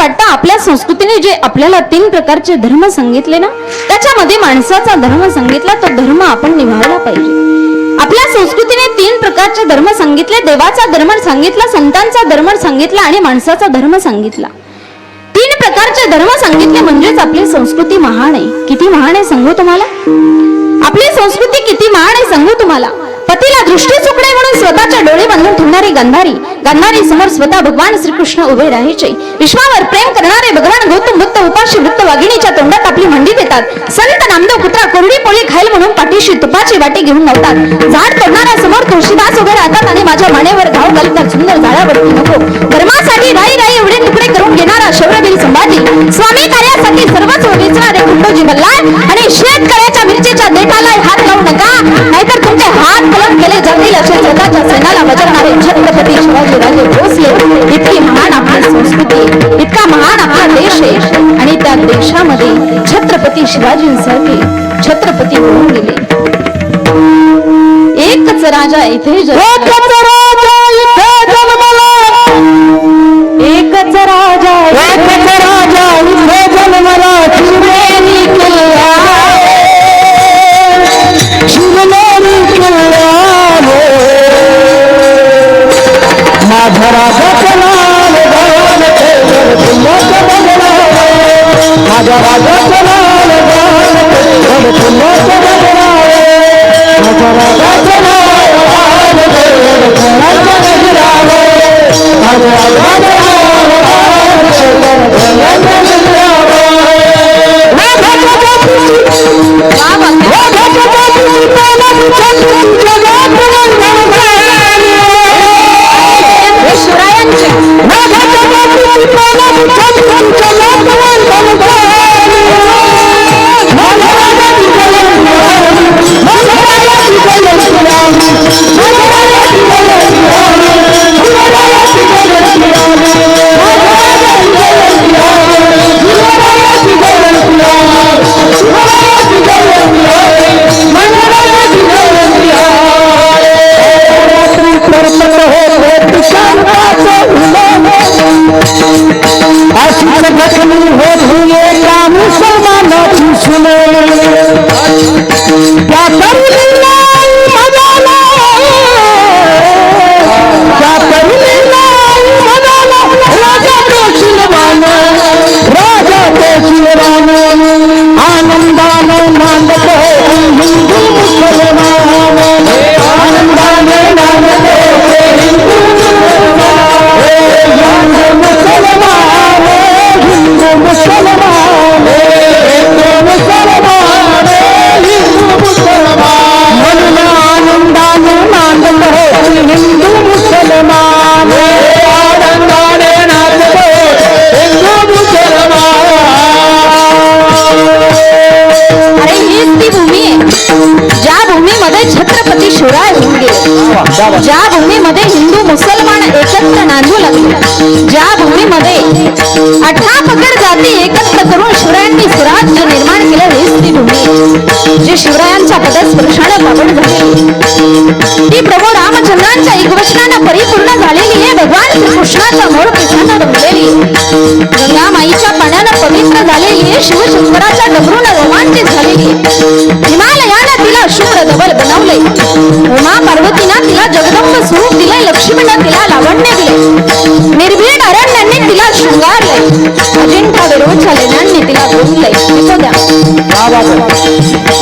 वाटतं आपल्या संस्कृतीने जे आपल्याला तीन प्रकारचे धर्म सांगितले ना त्याच्यामध्ये माणसाचा धर्म सांगितला तो धर्म आपण निभावला पाहिजे. आपल्या संस्कृतीने तीन प्रकारचे धर्म सांगितले देवाचा धर्म सांगितला संतांचा धर्म सांगितला आणि माणसाचा धर्म सांगितला. तीन प्रकारचे धर्म सांगितले म्हणजेच आपली संस्कृती महान आहे. किती महान आहे सांगू तुम्हाला? आपली संस्कृती किती महान आहे सांगू तुम्हाला? पतीला दृष्टी चुकणे म्हणून स्वतःच्या डोळे बांधून ठेवणारी गंधारी गंधारी समोर स्वतः भगवान श्रीकृष्ण उभे राहायचे. विश्वावर प्रेम करणारे भगवान गौतम बुद्ध उपाशी वृत्त वाघिणीच्या तोंडात आपली मंडी देतात. संत नामदेव कुत्रा कोरडी पोळी खाईल म्हणून पाठीशी तुपाची वाटी घेऊन नव्हतात झाड तोडणाऱ्या समोर तुळशीदास उभे राहतात आणि माझ्या मानेवर घाव घालतात. सुंदर झाडावरती नको. धर्मासाठी राई राई एवढे तुकडे करून घेणारा शौर्यवीर संभाजी. स्वामी कार्यासाठी सर्वच वेचणारे खंडोजी मल्हार आणि शेतकऱ्याच्या मिरचीच्या देठाला नाहीतर हात कलम केले जातील असे स्वतःच्या सैन्याला बजावणारे छत्रपती शिवाजी राजे भोसले. इतकी महान आपली संस्कृती इतका महान आपला देश आहे. आणि त्या देशामध्ये छत्रपती शिवाजींसारखे छत्रपती होऊन गेले. एकच राजा इथे हिंदू भूमीमध्ये छत्रपती शिवराय होऊन गेले. ज्या भूमीमध्ये हिंदू मुसलमान एकत्र नांदू लागले. ज्या भूमीमध्ये अठरा पकड जाती एकत्र करून शिवरायांनी स्वराज्य निर्माण केलं हीच ती भूमी आहे. जी शिवरायांच्या पदस्पर्शाने पावन झाली. ती प्रभू रामचंद्रांच्या एक श्रीकृष्णाच्या मोर पिठानं. गंगा माईच्या पाण्यानं पवित्र झालेली शिवशंकराच्या डबरून रोमांचित झालेली. हिमालयानं तिला शुभ्र धवल बनवले. उमा पार्वतीनं तिला जगदंब स्वरूप दिले लक्ष्मीनं तिला लावण्य दिले. निर्भीड अरण्यांनी तिला शृंगारले. अजिंठा वेरूळच्या लेण्यांनी तिला गोंदले. ऐकू द्या.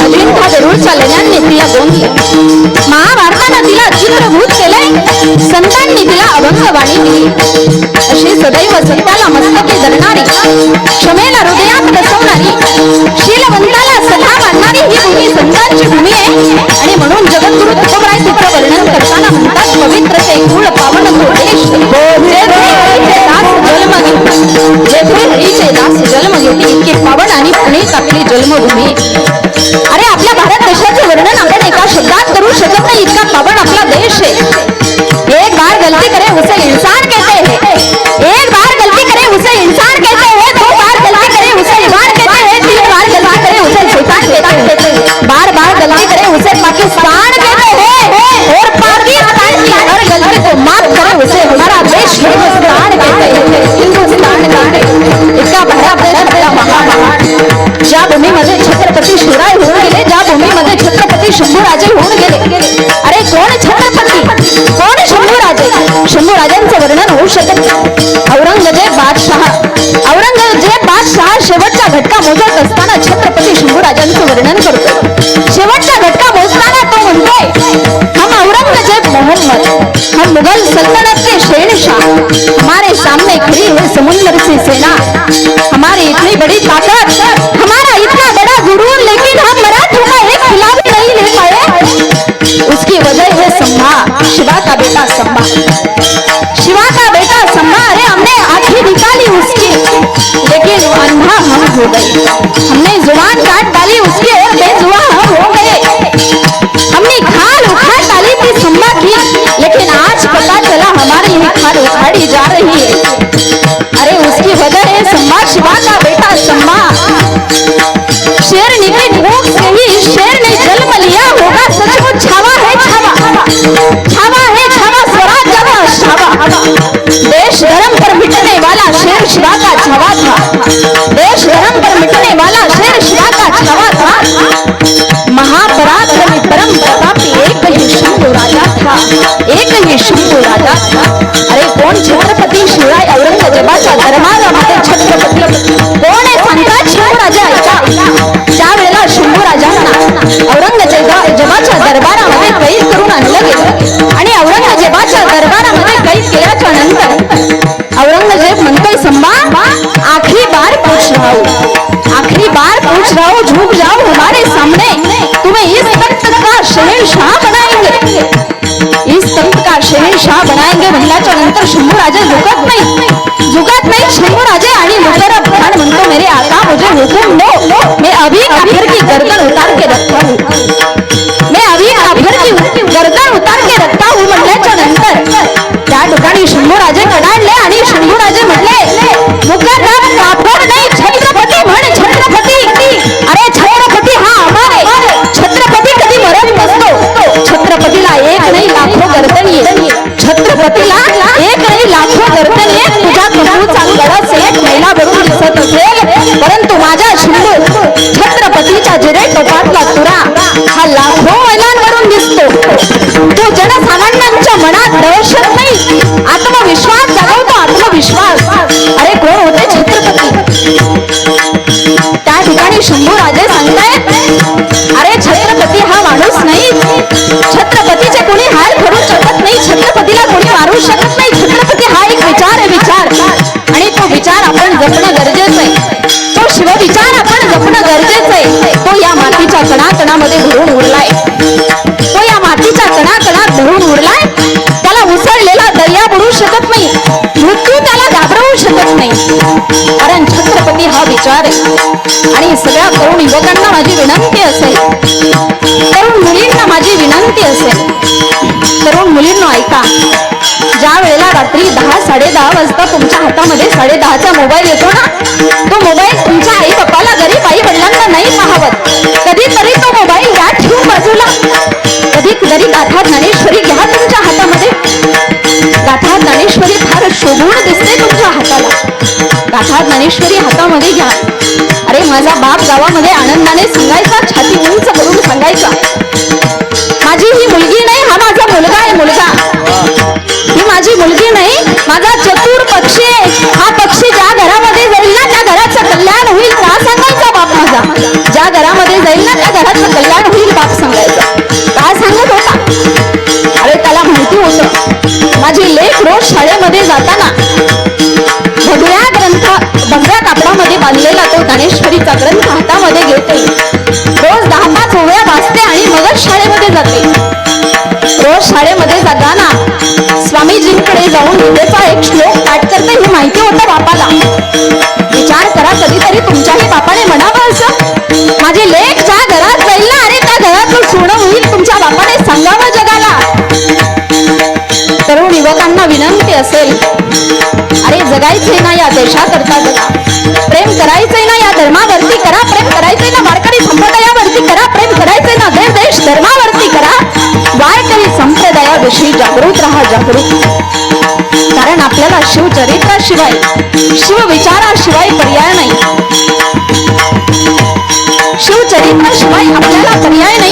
अजिंठा वेरूळच्या लेण्यांनी तिला गोंदले. महाभारतानं अंतर्भूत चित्रभूत केले संतांनी तिला अभंगवाणी. दिली अशी सदैव संताला मस्तके धरणारी क्षमेला हृदयात बसवणारी शीलवंताला सखा मानणारी ही भूमी संतांची भूमी आहे. आणि ज्या भूमीमध्ये छत्रपती शिवराय होऊन गेले ज्या भूमीमध्ये छत्रपती शंभूराजे होऊन गेले. अरे कोण छत्रपती? कोण शंभूराजे? शंभूराजांचं वर्णन होऊ शकत हो गए। हमने जुबान काट डाली उसकी और बेजुआ हम हो गए। हमने खाल उखाड़ डाली थी संभा की। लेकिन आज पता चला हमारी ही खाल उखाड़ी जा रही है। अरे उसकी वजह है संभा शिवा का बेटा संभा। शेर की विष्णू ही शंभू अरे कोण छत्रपती शिवराय औरंगजेबाच्या दरबारामध्ये छत्रपती? कोण आहे सांगतात शंभू राजा ऐका त्या वेळेला शंभू राजांना औरंगजेबा जेबाच्या दरबारामध्ये कैद करून आणलं गेलं. आणि औरंगजेबाच्या दरबारामध्ये कैद केल्याच्यानंतर औरंगजेब म्हणतोय संभा आखरी बार पूछ रहा. आखरी बार पूछ रहा का शहनशाह बनाएंगे म्हणल्याच्या नंतर शंभू राजे झुकत नाही. झुकत नाही शंभू राजे आणि खान म्हणतो मेरे आका मुझे हुकुम दो. मैं अभी काफिर की गर्दन उतार मातीच्या धरून भरून उरलाय तो या मातीच्या कणाकणात भरून उरलाय त्याला उसळलेला दर्या बुडू शकत नाही. मृत्यू त्याला घाबरवू शकत नाही. कारण छत्रपती हा विचार आहे. आणि सगळ्या तरुण युवकांना माझी विनंती असेल. तरुण मुलींना माझी विनंती असेल. तरुण मुलींना ऐका. ज्या वेळेला रात्री दहा साडे दहा वाजता तुमच्या हातामध्ये साडे दहाचा मोबाईल येतो ना तो मोबाईल तुमच्या आई बाप्पाला गरीब आई वडिलांना नाही पाहावत. कधीतरी तो मोबाईल या ठेवून बाजूला. कधी तरी गाथा ज्ञानेश्वरी घ्या तुमच्या हातामध्ये. गाथा ज्ञानेश्वरी फार शोभून दिसते तुमच्या हाताला. गाथा ज्ञानेश्वरी हातामध्ये घ्या. अरे माझा बाप गावामध्ये आनंदाने सांगायचा छाती उंच करून सांगायचा. माझी ही मुलगी माझा चतुर पक्षी आहे. हा पक्षी ज्या घरामध्ये जाईल ना त्या घराचं कल्याण होईल. का सांगायचा बाप माझा? ज्या घरामध्ये जाईल ना त्या घराचं कल्याण होईल बाप सांगायचा. काय सांगत होता? अरे त्याला माहिती होतं. माझी लेख रोज शाळेमध्ये जाताना भगव्या ग्रंथ भगव्या कापडामध्ये बांधलेला तो ज्ञानेश्वरीचा ग्रंथ जाऊन गीतेचा एक श्लोक पाठ करते हे माहिती होतं बापाला. विचार करा कधीतरी तुमच्याही बापाने म्हणावं असं. माझी लेख ज्या घरात जाईल ना अरे त्या घरातलं सोनं होईल तुमच्या बापाने सांगावं जगाला. तरुण युवकांना विनंती असेल अरे जगायचे ना या देशाकरता जगा. कारण शिवचरित्राशिवाय शिवविचाराशिवाय पर्याय नाही. शिवचरित्राशिवाय आपल्याला पर्याय नाही.